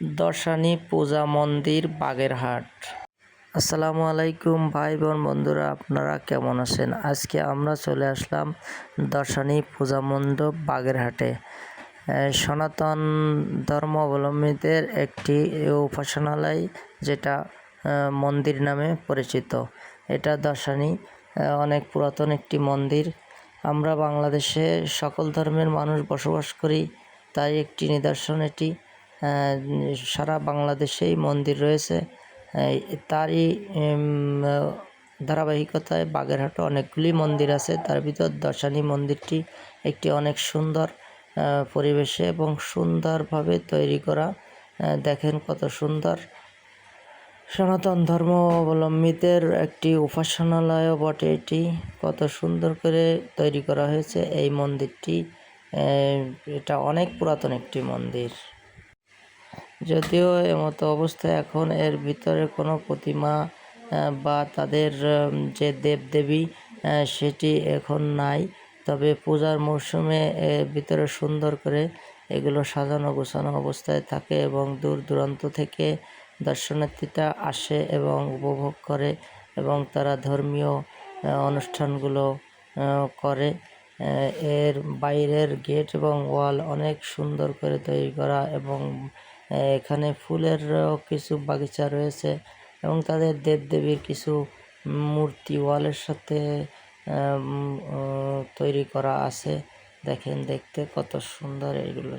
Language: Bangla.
দর্শনী পূজা মন্দির বাগেরহাট। আসসালামু আলাইকুম ভাই বোন বন্ধুরা, আপনারা কেমন আছেন? আজকে আমরা চলে আসলাম দর্শনী পূজা মণ্ডপ বাগেরহাটে। সনাতন ধর্মাবলম্বীদের একটি উপাসনালয় যেটা মন্দির নামে পরিচিত। এটা দর্শনী অনেক পুরাতন একটি মন্দির। আমরা বাংলাদেশে সকল ধর্মের মানুষ বসবাস করি, তাই একটি নিদর্শন এটি। সারা বাংলাদেশেই মন্দির রয়েছে। তারই ধারাবাহিকতায় বাগেরহাটে অনেকগুলি মন্দির আছে। তার ভিতর দর্শনী মন্দিরটি একটি অনেক সুন্দর পরিবেশে এবং সুন্দরভাবে তৈরি করা। দেখেন কত সুন্দর। সনাতন ধর্ম অবলম্বীদের একটি উপাসনালয়ও বটে এটি। কত সুন্দর করে তৈরি করা হয়েছে এই মন্দিরটি। এটা অনেক পুরাতন একটি মন্দির। যদিও এমতো অবস্থায় এখন, এর ভিতরে কোনো প্রতিমা বা তাদের যে দেবদেবী সেটি এখন নাই। তবে পূজার মরশুমে এর ভিতরে সুন্দর করে এগুলো সাজানো গোছানো অবস্থায় থাকে এবং দূর দূরান্ত থেকে দর্শনার্থীরা আসে এবং উপভোগ করে এবং তারা ধর্মীয় অনুষ্ঠানগুলো করে। এর বাইরের গেট এবং ওয়াল অনেক সুন্দর করে তৈরি করা এবং এখানে ফুলেরও কিছু বাগিচা রয়েছে এবং তাদের দেবদেবীর কিছু মূর্তি ওয়ালের সাথে তৈরি করা আছে। দেখেন, দেখতে কত সুন্দর এগুলো।